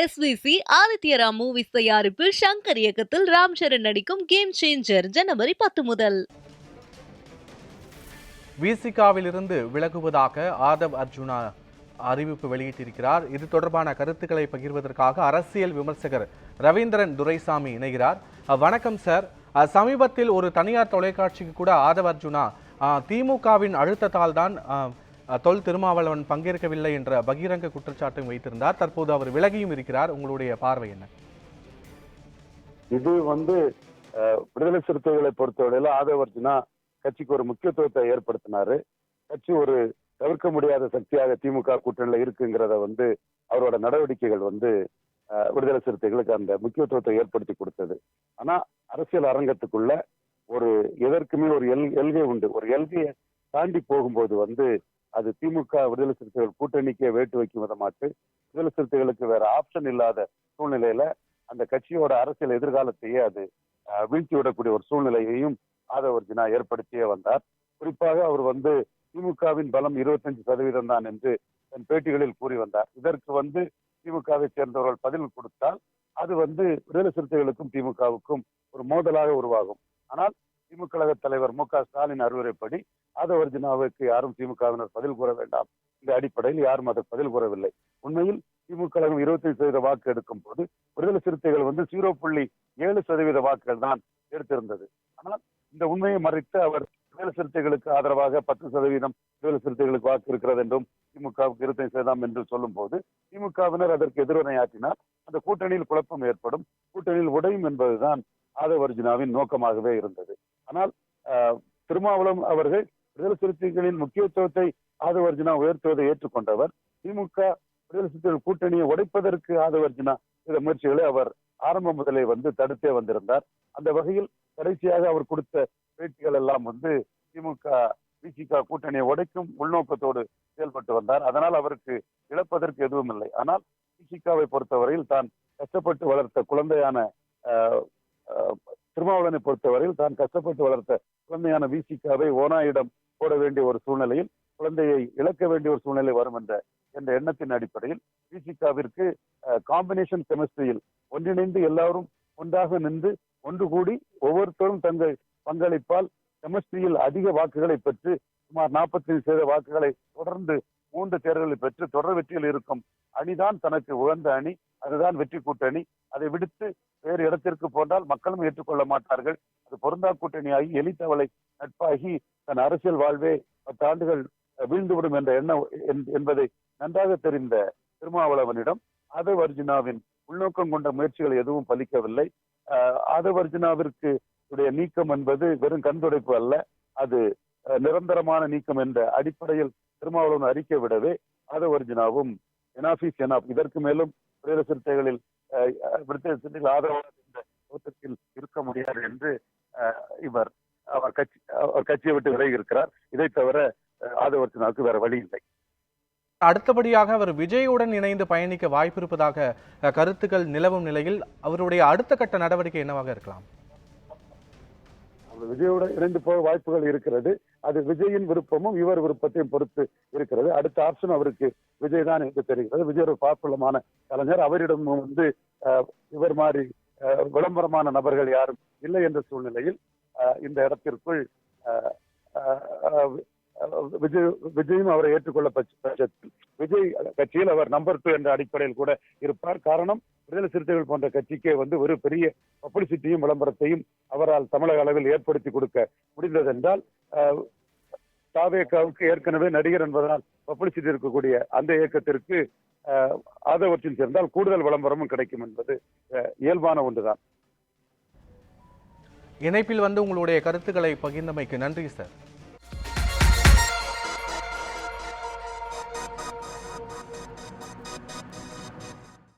SVC Adityaram movies தயாரிப்பில் ஷங்கர் இயக்கத்தில் ராம் சரண் நடிக்கும் கேம் சேஞ்சர் ஜனவரி பத்து முதல். விசிகாவிலிருந்து விலகுவதாக ஆதவ் அர்ஜுனா அறிவிப்பு வெளியிட்டிருக்கிறார். இது தொடர்பான கருத்துக்களை பகிர்வதற்காக அரசியல் விமர்சகர் ரவீந்திரன் துரைசாமி இணைகிறார். வணக்கம் சார். சமீபத்தில் ஒரு தனியார் தொலைக்காட்சிக்கு கூட ஆதவ் அர்ஜுனா திமுகவின் அழுத்தத்தால் தான் தொல் திருமாவளவன் பங்கேற்கவில்லை என்ற பகிரங்க குற்றச்சாட்டும் வைத்திருந்தார். தற்போது அவர் விலகியும் இருக்கிறார். உங்களுடைய பார்வை என்ன? இது வந்து விடுதலை சிறுத்தைகளை பொறுத்தவரையில ஆதவர்ஜுனா கட்சிக்கு ஒரு முக்கியத்துவத்தை ஏற்படுத்தினாரு. கட்சி ஒரு தவிர்க்க முடியாத சக்தியாக திமுக கூட்டணியில இருக்குங்கிறத வந்து அவரோட நடவடிக்கைகள் வந்து விடுதலை சிறுத்தைகளுக்கு அந்த முக்கியத்துவத்தை ஏற்படுத்தி கொடுத்தது. ஆனா அரசியல் அரங்கத்துக்குள்ள ஒரு எதற்குமே ஒரு எல் எல்கை உண்டு. ஒரு எல்கையை தாண்டி போகும்போது வந்து அது திமுக விடுதலை சிறுத்தைகள் கூட்டணிக்கே வேட்டு வைக்கும் விதமாட்டு விடுதலை சிறுத்தைகளுக்கு வேற ஆப்ஷன் இல்லாத சூழ்நிலையில அந்த கட்சியோட அரசியல் எதிர்காலத்தையே அது வீழ்த்தி விடக்கூடிய ஒரு சூழ்நிலையையும் ஆதவர்ஜினா ஏற்படுத்தியே வந்தார். குறிப்பாக அவர் வந்து திமுகவின் பலம் இருபத்தஞ்சு சதவீதம் தான் என்று தன் பேட்டிகளில் கூறி வந்தார். இதற்கு வந்து திமுகவை சேர்ந்தவர்கள் பதில் கொடுத்தால் அது வந்து விடுதலை சிறுத்தைகளுக்கும் திமுகவுக்கும் ஒரு மோதலாக உருவாகும். ஆனால் திமுக தலைவர் மு க ஸ்டாலின் அறிவுரைப்படி ஆதவர்ஜினாவுக்கு யாரும் திமுகவினர் பதில் கூற வேண்டாம். இந்த அடிப்படையில் யாரும் அதற்கு பதில் கூறவில்லை. உண்மையில் திமுக கழகம் சதவீத வாக்கு எடுக்கும் போது விடுதலை சிறுத்தைகள் வந்து ஜீரோ புள்ளி ஏழு சதவீத வாக்குகள் தான் எடுத்திருந்தது. ஆனால் இந்த உண்மையை மறைத்து அவர் விடுதலை சிறுத்தைகளுக்கு ஆதரவாக பத்து சதவீதம் விடுதலை சிறுத்தைகளுக்கு வாக்கு இருக்கிறது என்றும் திமுகவுக்கு இருபத்தைந்து சதவீதம் என்று சொல்லும் போது திமுகவினர் அதற்கு எதிர்வினையாற்றினால் அந்த கூட்டணியில் குழப்பம் ஏற்படும். கூட்டணியில் உடையும் என்பதுதான் ஆதவர்ஜுனாவின் நோக்கமாகவே இருந்தது. ஆனால் திருமாவளம் அவர்கள் விடுதலை சிறுத்தைகளின் முக்கியத்துவத்தை ஆதவர்ஜுனா உயர்த்துவதை ஏற்றுக்கொண்டவர். திமுக விடுதலை சிறுத்தைகள் கூட்டணியை உடைப்பதற்கு ஆதவர்ஜுனா இந்த முயற்சிகளை அவர் ஆரம்பம் முதலே வந்து தடுத்தே வந்திருந்தார். அந்த வகையில் கடைசியாக அவர் கொடுத்த பேட்டிகள் எல்லாம் வந்து திமுக விசிக கூட்டணியை உடைக்கும் உள்நோக்கத்தோடு செயல்பட்டு வந்தார். அதனால் அவருக்கு இழப்பதற்கு எதுவும் இல்லை. ஆனால் விசிகாவை பொறுத்தவரையில் தான் கஷ்டப்பட்டு வளர்த்த குழந்தையான ஆஹ், ஆஹ், திருமாவளவனை பொறுத்தவரையில் தான் கஷ்டப்பட்டு வளர்த்த குழந்தையான விசிகாவை ஓனாயிடம் போட வேண்டிய ஒரு சூழ்நிலையில் குழந்தையை இழக்க வேண்டிய ஒரு சூழ்நிலை வரும் என்ற என்ற எண்ணத்தின் அடிப்படையில் விசிகாவிற்கு காம்பினேஷன் கெமிஸ்ட்ரியில் ஒன்றிணைந்து எல்லாரும் ஒன்றாக நின்று ஒன்று கூடி ஒவ்வொருத்தரும் தங்கள் பங்களிப்பால் கெமிஸ்ட்ரியில் அதிக வாக்குகளை பெற்று சுமார் நாற்பத்தி சதவீத வாக்குகளை தொடர்ந்து மூன்று தேர்தலில் பெற்று தொடர் வெற்றியில் இருக்கும் அணிதான் தனக்கு உழந்த அணி. அதுதான் வெற்றி கூட்டணி அதை விடுத்து வேறு இடத்திற்கு போன்றால் மக்களும் ஏற்றுக்கொள்ள மாட்டார்கள். அது பொருந்தா கூட்டணியாகி எலித்தவளை நட்பாகி தன் அரசியல் வாழ்வே பத்து ஆண்டுகள் வீழ்ந்துவிடும் என்ற எண்ணம் என்- என்பதை நன்றாக தெரிந்த திருமாவளவனிடம் ஆதவ் அர்ஜுனாவின் உள்நோக்கம் கொண்ட முயற்சிகள் எதுவும் பலிக்கவில்லை. ஆதவ் அர்ஜுனாவிற்கு உடைய நீக்கம் என்பது வெறும் கண்துடைப்பு அல்ல. அது நிரந்தரமான நீக்கம் என்ற அடிப்படையில் திருமாவளவன் அறிக்கை விடவே ஆதவ் அர்ஜுனாவும் எனாஃபிஸ் எனாப் இதற்கு மேலும் விடுதலை சிறுத்தைகளில் விடுதலை சிறுத்தைகள் ஆதரவாக இந்த தோற்றத்தில் இருக்க முடியாது என்று இவர் அவர் கட்சி அவர் கட்சியை விட்டு விலகி இருக்கிறார் இதை தவிர அஹ், ஆதவ் அர்ஜுனாவுக்கு வேற வழி இல்லை. அடுத்தபடியாக அவர் விஜயுடன் இணைந்து பயணிக்க வாய்ப்பிருப்பதாக அஹ், கருத்துக்கள் நிலவும் நிலையில் அவருடைய அடுத்த கட்ட நடவடிக்கை என்னவாக இருக்கலாம்? அவர் விஜயோட இணைந்து போக வாய்ப்புகள் இருக்கிறது. அது விஜயின் விருப்பமும் இவர் விருப்பத்தையும் பொறுத்து இருக்கிறது. அடுத்த ஆப்ஷன் அவருக்கு விஜய் தான் என்று தெரிகிறது. விஜய் ஒரு பாப்புலமான கலைஞர். அவரிடம் வந்து இவர் மாதிரி விளம்பரமான நபர்கள் யாரும் இல்லை என்ற சூழ்நிலையில் இந்த இடத்திற்குள் விஜய் விஜயும் அவரை ஏற்றுக்கொள்ள பட்சத்தில் விஜய் கட்சியில் அவர் நம்பர் டூ என்ற அடிப்படையில் கூட இருப்பார். காரணம் விடுதலை சிறுத்தைகள் போன்ற கட்சிக்கே வந்து ஒரு பெரிய பப்ளிசிட்டியும் விளம்பரத்தையும் அவரால் தமிழக அளவில் ஏற்படுத்தி கொடுக்க முடிந்தது என்றால் அஹ், தாவேக்காவுக்கு ஏற்கனவே நடிகர் என்பதனால் பப்ளிசிட்டி இருக்கக்கூடிய அந்த இயக்கத்திற்கு ஆதரவற்றில் சேர்ந்தால் கூடுதல் விளம்பரமும் கிடைக்கும் என்பது இயல்பான ஒன்றுதான். இணைப்பில் வந்து உங்களுடைய கருத்துக்களை பகிர்ந்தமைக்கு நன்றி சார்.